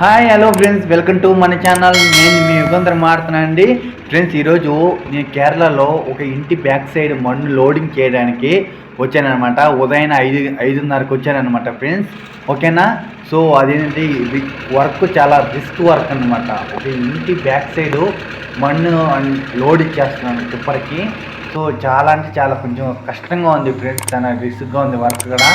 Hi hello friends welcome to మన channel నేను మీ యుగంధర్ మాడుతున్నాను అండి. ఫ్రెండ్స్ ఈరోజు నేను కేరళలో ఒక ఇంటి బ్యాక్ సైడ్ మన్ను లోడింగ్ చేయడానికి వచ్చానమాట ఉదయం ఐదు ఐదున్నరకు వచ్చానమాట ఫ్రెండ్స్ ఓకేనా సో అదేంటి వర్క్ చాలా రిస్క్ వర్క్ అనమాట ఒక ఇంటి బ్యాక్ సైడ్ మన్ను లోడ్ ఇచ్చేస్తున్నాను టిప్పర్కి సో చాలా అంటే చాలా కొంచెం కష్టంగా ఉంది ఫ్రెండ్స్ చాలా రిస్క్గా ఉంది వర్క్ కూడా.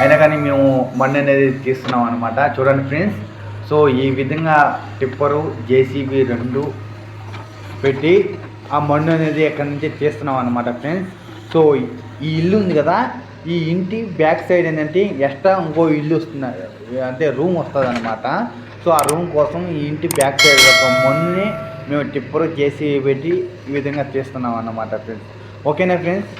అయినా కానీ మేము మన్ను అనేది తీస్తున్నాం అనమాట చూడండి ఫ్రెండ్స్ సో ఈ విధంగా టిప్పరు జేసీబీ రెండు పెట్టి ఆ మన్ను అనేది ఎక్కడి నుంచి తీస్తున్నాం అనమాట ఫ్రెండ్స్. సో ఈ ఇల్లు ఉంది కదా ఈ ఇంటి బ్యాక్ సైడ్ ఏంటంటే ఎక్స్ట్రా ఇంకో ఇల్లు వస్తుంది. అంటే రూమ్ వస్తుంది అనమాట సో ఆ రూమ్ కోసం ఈ ఇంటి బ్యాక్ సైడ్ యొక్క మన్నుని మేము టిప్పరు జేసీబీ పెట్టి ఈ విధంగా తీస్తున్నాం అన్నమాట ఫ్రెండ్స్. ఓకేనా ఫ్రెండ్స్?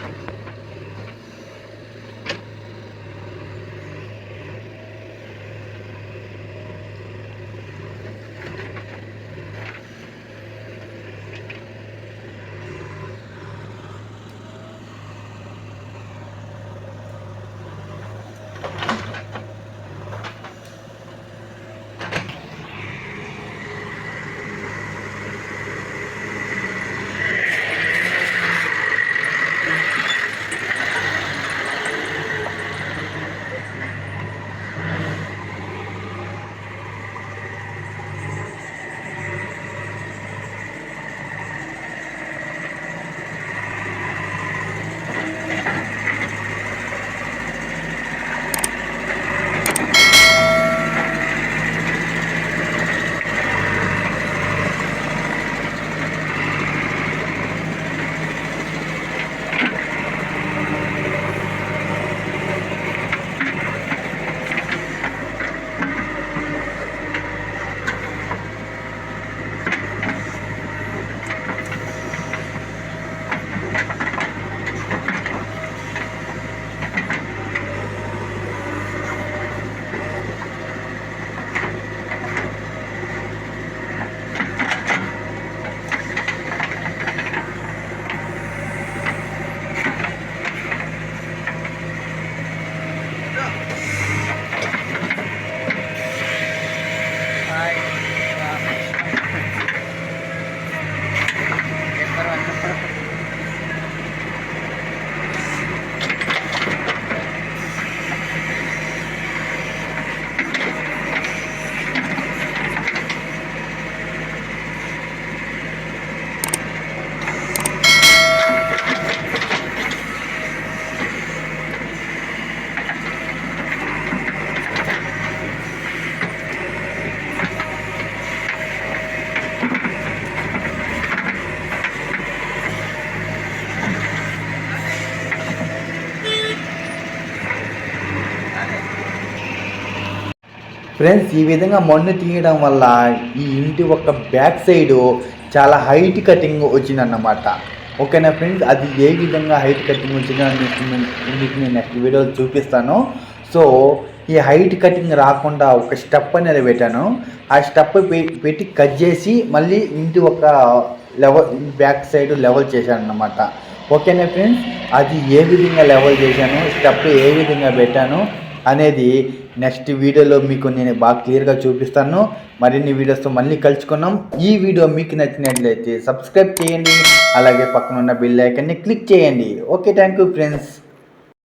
ఫ్రెండ్స్ ఈ విధంగా మన్ను తీయడం వల్ల ఈ ఇంటి ఒక బ్యాక్ సైడ్ చాలా హైట్ కటింగ్ వచ్చిందన్నమాట. ఓకేనా ఫ్రెండ్స్? అది ఏ విధంగా హైట్ కటింగ్ వచ్చిందో మీకు నేను- మీకు నేను నెక్స్ట్ వీడియోలో చూపిస్తాను. సో ఈ హైట్ కటింగ్ రాకుండా ఒక స్టెప్ అనేది పెట్టాను. ఆ స్టెప్ పెట్టి కట్ చేసి మళ్ళీ ఇంటి ఒక లెవెల్ బ్యాక్ సైడ్ లెవెల్ చేశాను అన్నమాట ఓకేనా ఫ్రెండ్స్? అది ఏ విధంగా లెవెల్ చేశాను? స్టెప్ ఏ విధంగా పెట్టాను? అనేది నెక్స్ట్ వీడియోలో మీకు నేను బాగా క్లియర్గా చూపిస్తాను. మరిన్ని వీడియోస్తో మళ్ళీ కలుసుకున్నాం ఈ వీడియో మీకు నచ్చినట్లయితే సబ్స్క్రైబ్ చేయండి. అలాగే పక్కన ఉన్న బెల్ ఐకన్ని క్లిక్ చేయండి. Okay thank you friends